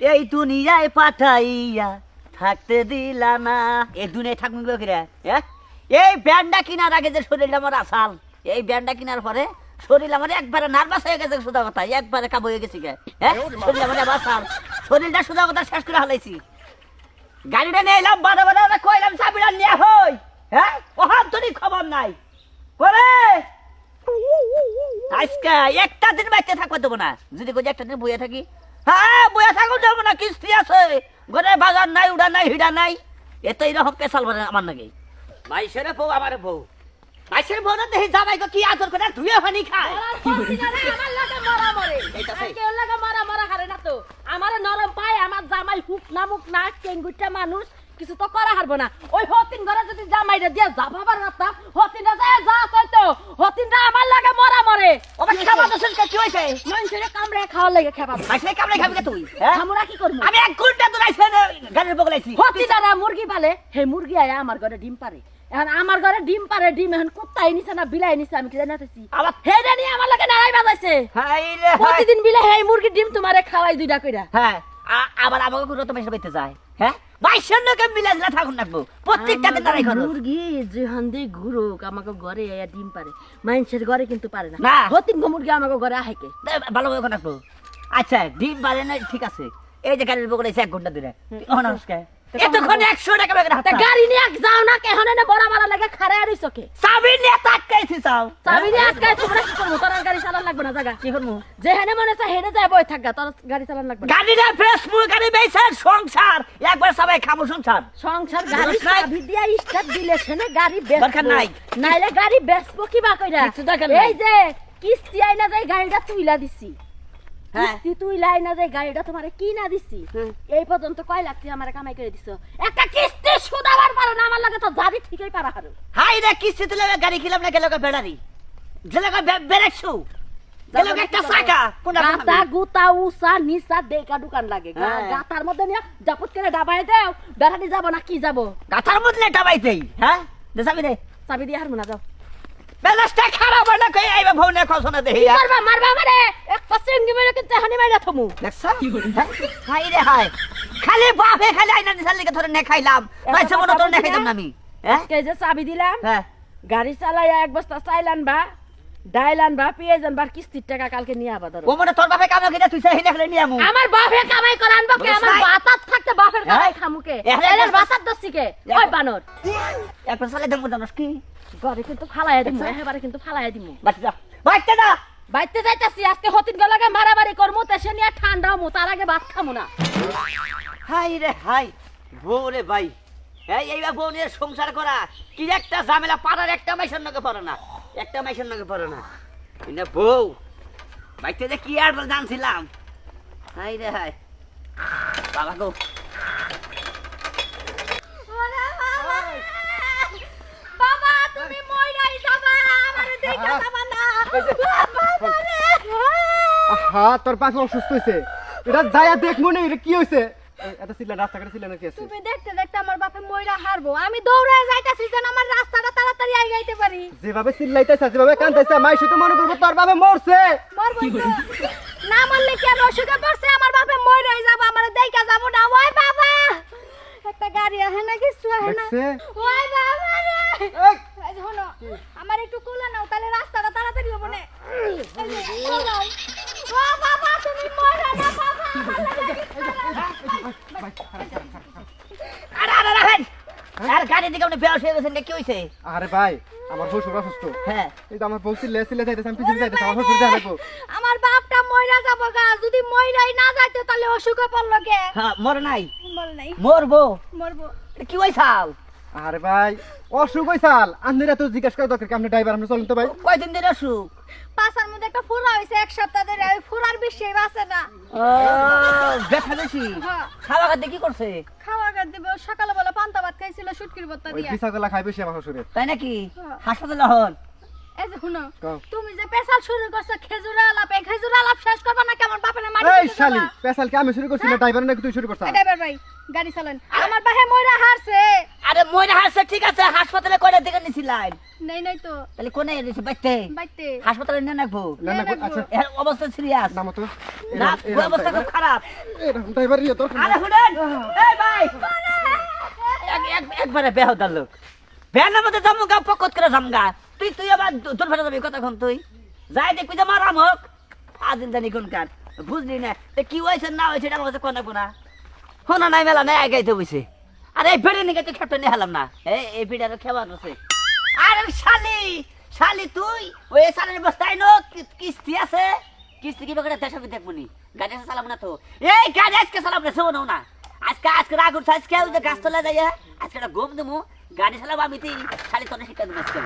এই দুনিয়ায় পাঠাইয়া থাকতে দিলা না। এই দুনিয়ায় থাকব করে হ্যাঁ? এই ব্যান্ডটা কেনার আগে যে শরীরটা আমার আসাল এই ব্যান্ডটা কেনার পরে শরীর আমার একবারে নার্ভাস হয়ে গেছে সোজা কথা একবারে কাবু হয়ে গেছে হ্যাঁ? শরীর আমার আসাল। শরীরটা সোজা কথা শেষ করে হালাইছি। গাড়িটা নিয়ে এলাম বারে বারে কইলাম চাবিটা নিয়ে হই হ্যাঁ? ওহান তোরই খবর নাই। করে আজকে একটা দিন বাইতে থাকতে দেবো না। যদি কই একটা দিন বইয়া থাকি হ্যাঁ বইয়া থাকো যাব না কিস্তি আছে। ঘরে বাজার নাই উড়া নাই হিডা নাই। এত এইরকম পেশাল বলে আমার নাকি মাইসের বউ আমার বউ। মাইসের বউ না দেখি জামাই কি আদর করে ধুয়ে পানি খায়। এইটাছে। আমার নরম পায় আমার জামাই হুক না মুখ না কেঙ্গুটা মানুষ কিছু তো করা হারবো না। ওই হতিন ঘরে যদি জামাইরে দিয়ে যাবাবার রাস্তা হতিনটা যায় যা কইতো হতিনটা আমার লাগে মরা মরে। ও বাকি খাবার দোষের কি মানুষের কামড়ে খাওয়ার লাগে খেবা মাইসের কামড়ে খাবি তুই? হ্যাঁ? আমরা কি করব? আমি এক ঘণ্টা তো রাইছে গাড়ির বগলাইছি হতিনারা মুরগি পালে। হে মুরগি আয়া আমার ঘরে ডিম পারে। এখন আমার ঘরে ডিম পারে ডিম এখন কুত্তাই নিছে না বিলাই নিছে আমি কি জানি না আবার হে জানি আমার লাগে নারাই বাজাইছে। হাইরে প্রতিদিন বিলাই হে মুরগি ডিম তোমারে খাওয়াই দুইটা কইরা। হ্যাঁ আবার আমাকে কোনো তো মেশে পেতে যায়। হ্যাঁ? মাইসের নাকি মিলে থাকুন রাখব প্রত্যেকটা দিন দাঁড়াই করো। মুরগি যেহান দিয়ে ঘুরুক আমাকে ঘরে আয়া ডিম পারে। মানুষের ঘরে কিন্তু পারে না। না। হতিন গো মুরগি আমাকে ঘরে আহে কে? ভালো করে রাখব আচ্ছা ডিম বাড়ে না ঠিক আছে। এই যে গাড়ির এক ঘণ্টা ধরে। অনার্সকে এতক্ষণ একশো টাকা গাড়ি নিয়ে যাও না কেহনে বড় মারা লাগে খারে আর চোখে চাবি নিয়ে তাটকাইছি চাও। চাবি দিয়ে আটকায় তোমরা কি করব তোর গাড়ি চালান লাগবে না জায়গা কি করব যেখানে মনে চায় হেনে যায় বই থাকগা তোর গাড়ি চালান লাগবে গাড়িটা ফ্রেশ মুখ গাড়ি বেছে সংসার একবার সবাই খাব সংসার সংসার গাড়ি চাবি দিয়া স্টার্ট দিলে সেনে গাড়ি বেচবো। নাই। নাইলে গাড়ি বেচবো কি বা কইরা। এই যে কিস্তি আইনা যায় গাড়িটা তুইলা দিছি। হ্যাঁ। কিস্তি তুইলা আইনা যায় গাড়িটা তোমারে কি না দিছি এই পর্যন্ত কয় তুই আমারে কামাই করে দিছো? একটা কিস্তি সুদাবার পারো না আমার লাগে তো যাবি ঠিকই পারা হারো। হাই রে কিস্তি তুলে গাড়ি কিলাম না গেল বেড়ারি গেল বেরেকছু গেল একটা চাকা। কোনটা গাতা গুতা উসা নিসা দেকা দোকান লাগে। হ্যাঁ। গাতার মধ্যে নিয়ে জাপুত করে ডাবাই দেও। বেড়ানি যাব না কি যাব? গাথার মধ্যে টাবাইতেই হ্যাঁ? দেখাবি রে চাবি দিয়ে হারমো না যাও। বেলাসটা খারাপ না কই? আইবা ভৌনে খসনে দেহি মারবা মারবা মারে এক পাশে ইঙ্গি মেরে কিন্তু হানি মাইরা থমু। দেখছ? হাই রে হাই। খালি বাপে খালি আইনা দিছার লিগে ধরে নে খাইলাম নয়ছে মনে তোর নে খাইতাম না আমি হ্যাঁ? কে যে চাবি দিলাম হ্যাঁ। গাড়ি চালাইয়া এক বস্তা চাইলান বা ডাইলান বা পেঁয়াজ আনবার কিস্তির টাকা কালকে নিয়ে আবার ধরো। ও মনে তোর বাপে কামে কিনা তুই সেই নেখলে নিয়ে আমু। আমার বাপে কামাই করে আনব কে? আমার বাতাত থাকতে বাপের কামাই হ্যাঁ? খামুকে এর বাতাত দছি কে? ওই বানর। একবার সালে দেবো জানোস কি? ঘরে কিন্তু ফালাইয়া দিমু এবারে কিন্তু ফালাইয়া দিমু। বাচ্চা যা। বাচ্চা যা। বাইতে যাইতাছি আজকে হতিন গলাকে মারামারি করমু তেসে নিয়ে ঠান্ডা হমু তার আগে ভাত খামু না। হাই রে হাই বউ রে ভাই। এই এইবার বউ নিয়ে সংসার করা কি একটা ঝামেলা পাড়ার একটা মাইসের নগে পড়ে না একটা মাইসের নগে পড়ে না। না বউ বাইতে যে কি আর জানছিলাম। হাই রে হাই। বাবা গো। বাবা। তুমি মইরাই যাবা আমারে দেখা যাবা না। আহা তোর পাশে অসুস্থ হয়েছে এটা যাইয়া দেখ মনে এটা কি হয়েছে এটা ছিল রাস্তাঘাটে ছিল নাকি আছে? তুমি দেখতে দেখতে আমার বাপে মইরা হারবো। আমি দৌড়ে যাইতাছি যেন আমার রাস্তাটা তাড়াতাড়ি আই যাইতে পারি। যেভাবে চিল্লাইতেছে যেভাবে কান্দাইছে মাই শুধু মনে করব তোর বাবা মরছে। মরবো না মরলে কেন? অসুখে পড়ছে আমার বাপে মইরাই যাব আমার দেখা যাব না। ওই বাবা! একটা গাড়ি আহে না কিছু আহে না? ওই বাবা রে! হলো আমার একটু কোলা নাও তাহলে রাস্তাটা তাড়াতাড়ি হবে না এই যে, কোলাও। ও বাবা তুমি মরে না বাবা আমার আরে আরে রাখেন আর গাড়ি দিকে আপনি বেয়াস হয়ে গেছেন কি হয়েছে আরে ভাই আমার শ্বশুর অসুস্থ। হ্যাঁ। এই তো আমার বউ চিল্লে চিল্লে যাইতেছে আমি পিছনে যাইতেছে আমার শ্বশুর দেখা আমার বাপটা মইরা যাব গা যদি মইরাই না যাইতো তাহলে অসুখে পড়ল কে? হ্যাঁ মর নাই। মর নাই মরবো। মরবো কি হয়েছাল আরে ভাই অসুখ আন্দিরা তো জিজ্ঞাসা করা দরকার কি আপনি ড্রাইভার আপনি চলেন তো ভাই। কয়দিন ধরে অসুখ? পাশার মধ্যে একটা ফুলা হয়েছে এক সপ্তাহ ধরে ওই ফুলার বেশি বাঁচে না। ও ব্যথা বেশি? হ্যাঁ। খাওয়া খাদ্য কি করছে? খাওয়া দিবে সকালবেলা পান্তা ভাত খাইছিল শুটকির ভর্তা দিয়া। বিছা গলা খাই বেশি আমার তাই নাকি? হ্যাঁ। হাসপাতালে হন। এই যে শুনো তুমি যে পেশাল শুরু করছ খেজুর আলাপ এই খেজুর আলাপ শেষ করবা না কেমন বাপের মাটি এই শালি পেশাল কি আমি শুরু করছি না ড্রাইভার নাকি তুই শুরু করছিস ড্রাইভার ভাই। গাড়ি চালান। আমার বাহে ময়রা হারছে। আরে ময়না হাসছে ঠিক আছে হাসপাতালে কয়টা দিকে নিছিলেন? নাই নাই তো। তাহলে কোনে এনেছে? বাইতে? বাইতে। হাসপাতালে নিয়ে নাকবো? না না। আচ্ছা। এর অবস্থা সিরিয়াস। নামো তো না অবস্থা খুব খারাপ। এরকম ড্রাইভার ইয়ে তোর আরে শুনেন! এই ভাই! এক- এক- একবারে বেহদার লোক। মধ্যে জামুগা পকত করে জামগা তুই তুই আবার দু- তোর ফেলে যাবি কতক্ষণ তুই? যাই দেখবি যে মারাম হোক। আজিল জানি কোনকার বুঝলি না? তো কি হয়েছে না হয়েছে এটা আমার কাছে কোন না। শোনা নাই, মেলা নাই, আগাইতে বসে আরে, এই বেড়ে নিকে তুই খেপটা নিয়ে হেলাম না। এই এই বিড়ার খেবা আছে। আরে শালি শালি তুই, ওই শালির বস্তায় নো কিস্তি আছে? কিস্তি কি করে দেশের দেখব নি? গাড়ি আছে চালাবো না তো। এই গাড়ি আজকে চালাবো না সেবো নাও না। আজকে আজকে রাগ উঠছে, আজকে ওই গাছ তোলা যাই আজকে একটা ঘুম দেবো। গাড়ি চালাবো আমি, তুই খালি তোর শিক্ষা দেবো আজকে।